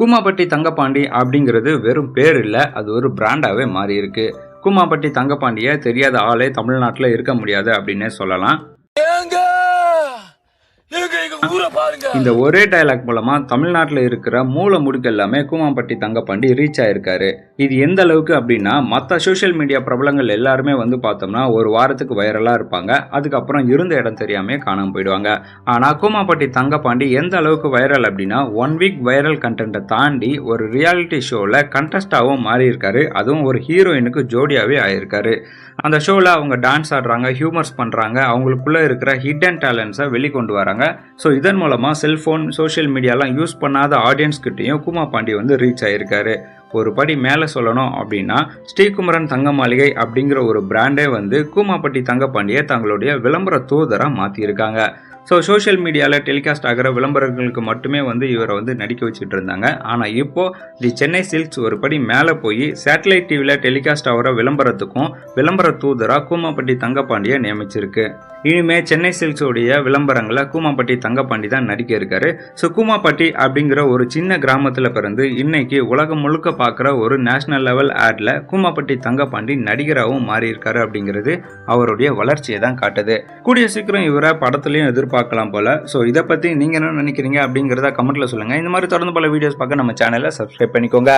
கூமாப்பட்டி தங்கப்பாண்டி அப்படிங்கிறது வெறும் பேர் இல்லை அது ஒரு பிராண்டாகவே மாறி இருக்கு கூமாப்பட்டி தங்கப்பாண்டியை தெரியாத ஆளே தமிழ்நாட்டில் இருக்க முடியாது அப்படின்னே சொல்லலாம். இந்த ஒரே டயலாக் மூலமா தமிழ்நாட்டில் இருக்கிற மூல முடுக்கு எல்லாமே கூமாம்பட்டி தங்கப்பாண்டி ரீச் ஆயிருக்காரு. இது எந்த அளவுக்கு அப்படின்னா மற்ற சோஷியல் மீடியா பிரபலங்கள் எல்லாருமே வந்து பார்த்தோம்னா ஒரு வாரத்துக்கு வைரலா இருப்பாங்க. அதுக்கப்புறம் இருந்த இடம் தெரியாமே காணாமல் போயிடுவாங்க. ஆனா கூமாம்பட்டி தங்கப்பாண்டி எந்த அளவுக்கு வைரல் அப்படின்னா ஒன் வீக் வைரல் கண்டென்ட்டை தாண்டி ஒரு ரியாலிட்டி ஷோவில் கண்டஸ்டாகவும் மாறி இருக்காரு அதுவும் ஒரு ஹீரோயினுக்கு ஜோடியாகவே ஆயிருக்காரு. அந்த ஷோவில் அவங்க டான்ஸ் ஆடுறாங்க ஹியூமர்ஸ் பண்ணுறாங்க அவங்களுக்குள்ளே இருக்கிற ஹிட் அண்ட் டேலண்ட்ஸை வெளிக்கொண்டு வராங்க. ஸோ இதன் மூலமாக செல்ஃபோன் சோஷியல் மீடியாலாம் யூஸ் பண்ணாத ஆடியன்ஸ் கிட்டேயும் பாண்டி வந்து ரீச் ஆகியிருக்காரு ஒரு படி மேலே சொல்லணும் அப்படின்னா ஸ்ரீகுமரன் தங்க மாளிகை அப்படிங்கிற ஒரு பிராண்டே வந்து கூமாப்பட்டி தங்கப்பாண்டியை தங்களுடைய விளம்பர தூதராக மாற்றியிருக்காங்க ஸோ சோஷியல் மீடியாவில் டெலிகாஸ்ட் ஆகிற விளம்பரங்களுக்கு மட்டுமே வந்து இவரை வந்து நடிக்க வச்சுட்டு இருந்தாங்க. ஆனால் இப்போது தி சென்னை சில்க்ஸ் ஒரு படி மேலே போய் சேட்டலைட் டிவியில் டெலிகாஸ்ட் ஆகிற விளம்பரத்துக்கும் விளம்பர தூதராக கூமாப்பட்டி தங்கப்பாண்டியை நியமிச்சிருக்கு. இனிமே சென்னை சில்க்ஸோடைய விளம்பரங்களை கூமாப்பட்டி தங்கப்பாண்டி தான் நடிக்க இருக்காரு. ஸோ கூமாப்பட்டி அப்படிங்கிற ஒரு சின்ன கிராமத்தில் பிறந்து இன்னைக்கு உலகம் முழுக்க பார்க்குற ஒரு நேஷனல் லெவல் ஆட்ல கூமாப்பட்டி தங்கப்பாண்டி நடிகராகவும் மாறியிருக்காரு அப்படிங்கிறது அவருடைய வளர்ச்சியை தான் காட்டுது. கூடிய சீக்கிரம் இவரை படத்துலையும் எதிர்பார்க்கலாம் போல. ஸோ இதை பற்றி நீங்கள் என்ன நினைக்கிறீங்க அப்படிங்கிறத கமெண்ட்ல சொல்லுங்கள் இந்த மாதிரி தொடர்ந்து பல வீடியோஸ் பார்க்க நம்ம சேனலை சப்ஸ்கிரைப் பண்ணிக்கோங்க.